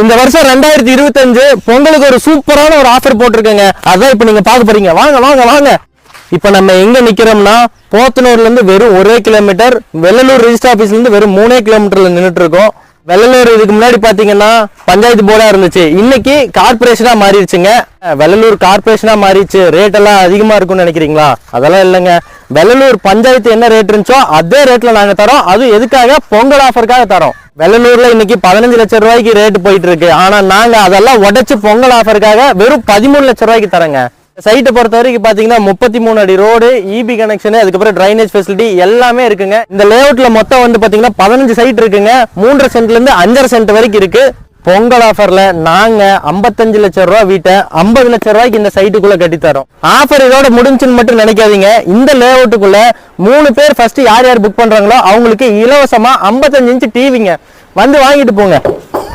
இந்த வருஷம் ரெண்டாயிரத்தி இருபத்தஞ்சு பொங்கலுக்கு ஒரு சூப்பரான ஒரு ஆஃபர் போட்டிருக்கேங்க. அதான் இப்போ நீங்க பார்க்க போறீங்க. வாங்க வாங்க வாங்க. இப்போ நம்ம எங்க நிக்கிறோம்னா போத்தனூர்ல இருந்து வெறும் ஒரே கிலோமீட்டர் வெள்ளலூர் ரிஜிஸ்டர் ஆஃபீஸ்லேருந்து வெறும் மூணே கிலோமீட்டர்ல நின்றுட்டு இருக்கோம். வெள்ளலூர் இதுக்கு முன்னாடி பார்த்தீங்கன்னா பஞ்சாயத்து போர்டாக இருந்துச்சு. இன்னைக்கு கார்பரேஷனாக மாறிடுச்சுங்க. வெள்ளலூர் கார்பரேஷனாக மாறிடுச்சு. ரேட் எல்லாம் அதிகமாக இருக்கும்னு நினைக்கிறீங்களா? அதெல்லாம் இல்லைங்க. வெள்ளலூர் பஞ்சாயத்து என்ன ரேட் இருந்துச்சோ அதே ரேட்டில் நாங்கள் தரோம். அது எதுக்காக? பொங்கல் ஆஃபருக்காக தரோம். வெள்ளலூர்ல இன்னைக்கு பதினஞ்சு லட்சம் ரூபாய்க்கு ரேட்டு போயிட்டு இருக்கு. ஆனா நாங்க அதெல்லாம் உடைச்சு பொங்கல் ஆஃபருக்காக வெறும் பதிமூணு லட்சம் ரூபாய்க்கு தரோங்க. சைட்டை பொறுத்த வரைக்கும் பார்த்தீங்கன்னா முப்பத்தி மூணு அடி ரோடு இபி கனெக்ஷன் அதுக்கப்புறம் ட்ரைனேஜ் ஃபெசிலிட்டி எல்லாமே இருக்குங்க. இந்த லேஅவுட்ல மொத்தம் வந்து பார்த்தீங்கன்னா பதினஞ்சு சைட் இருக்குங்க. மூன்றரை சென்ட்லேருந்து அஞ்சரை சென்ட் வரைக்கும் இருக்கு. பொங்கல் ஆஃபர்ல நாங்க 55 லட்சம் ரூபாய் வீட்டை 50 லட்சம் ரூபாய்க்கு இந்த சைட்டுக்குள்ள கட்டித்தரோம் ஆஃபர் இதோட முடிஞ்சுன்னு மட்டும் நினைக்காதீங்க. இந்த லேஅவுட்டுக்குள்ள மூணு பேர் ஃபர்ஸ்ட் யார் யார் புக் பண்றாங்களோ அவங்களுக்கு இலவசமா ஐம்பத்தஞ்சு இன்ச்சு டிவிங்க வந்து வாங்கிட்டு போங்க.